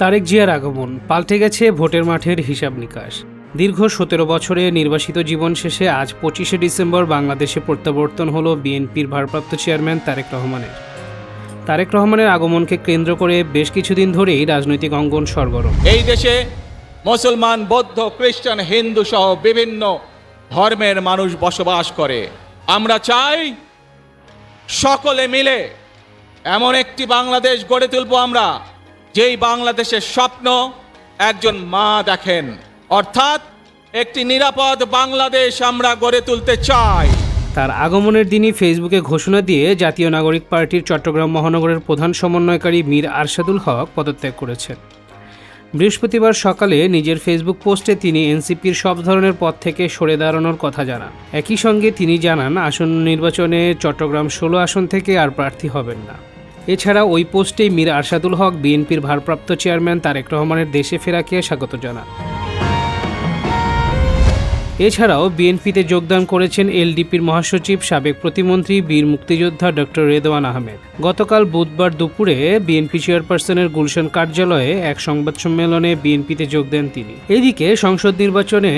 তারেক জিয়ার আগমন পাল্টে গেছে ভোটের মাঠের হিসাব নিকাশ। দীর্ঘ সতেরো বছরে নির্বাসিত জীবন শেষে আজ পঁচিশে ডিসেম্বর বাংলাদেশে প্রত্যাবর্তন হল বিএনপির ভারপ্রাপ্ত চেয়ারম্যান তারেক রহমানের। তারেক রহমানের আগমনকে কেন্দ্র করে বেশ কিছুদিন ধরেই রাজনৈতিক অঙ্গন সরগরম। এই দেশে মুসলমান, বৌদ্ধ, খ্রিস্টান, হিন্দু সহ বিভিন্ন ধর্মের মানুষ বসবাস করে। আমরা চাই সকলে মিলে এমন একটি বাংলাদেশ গড়ে তুলব আমরা। যেই বাংলাদেশের স্বপ্ন একজন মা দেখেন, অর্থাৎ একটি নিরাপদ বাংলাদেশ আমরা গড়ে তুলতে চাই। তার আগমনের দিনই ফেসবুকে ঘোষণা দিয়ে জাতীয় নাগরিক পার্টির চট্টগ্রাম মহানগরের প্রধান সমন্বয়কারী মীর আরশাদুল হক পদত্যাগ করেছেন। বৃহস্পতিবার সকালে নিজের ফেসবুক পোস্টে তিনি এনসিপির সব ধরনের পদ থেকে সরে দাঁড়ানোর কথা জানান। একই সঙ্গে তিনি জানান, আসন্ন নির্বাচনে চট্টগ্রাম ষোলো আসন থেকে আর প্রার্থী হবেন না। এছাড়া ওই পোস্টেই মীর আরশাদুল হক বিএনপির ভারপ্রাপ্ত চেয়ারম্যান তারেক রহমানের দেশে ফেরাকে স্বাগত জানান। এছাড়াও বিএনপিতে যোগদান করেছেন এলডিপির মহাসচিব, সাবেক প্রতিমন্ত্রী, বীর মুক্তিযোদ্ধা ডক্টর রেদওয়ান আহমেদ। গতকাল বুধবার দুপুরে বিএনপি চেয়ারপারসনের গুলশান কার্যালয়ে এক সংবাদ সম্মেলনে বিএনপিতে যোগ দেন তিনি। এদিকে সংসদ নির্বাচনে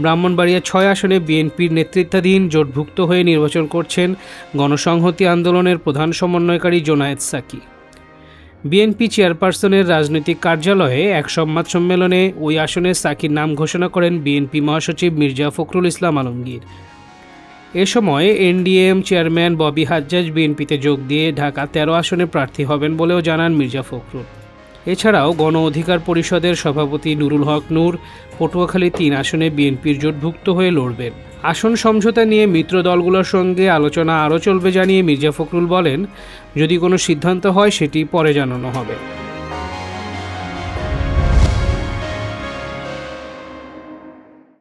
ব্রাহ্মণবাড়িয়া ছয় আসনে বিএনপির নেতৃত্বাধীন জোটভুক্ত হয়ে নির্বাচন করছেন গণসংহতি আন্দোলনের প্রধান সমন্বয়কারী জোনায়েদ সাকি। বিএনপি চেয়ারপারসনের রাজনৈতিক কার্যালয়ে এক সংবাদ সম্মেলনে ওই আসনে সাকির নাম ঘোষণা করেন বিএনপি মহাসচিব মির্জা ফখরুল ইসলাম আলমগীর। এ সময় এনডিএম চেয়ারম্যান ববি হাজ্জাজ বিএনপিতে যোগ দিয়ে ঢাকা তেরো আসনে প্রার্থী হবেন বলেও জানান মির্জা ফখরুল। এছাড়াও গণ অধিকার পরিষদের সভাপতি নুরুল হক নূর পটুয়াখালী তিন আসনে বিএনপির জোটভুক্ত হয়ে লড়বেন। আসন সমঝোতা নিয়ে মিত্র দলগুলোর সঙ্গে আলোচনা আরও চলবে জানিয়ে মির্জা ফখরুল বলেন, যদি কোনো সিদ্ধান্ত হয় সেটি পরে জানানো হবে।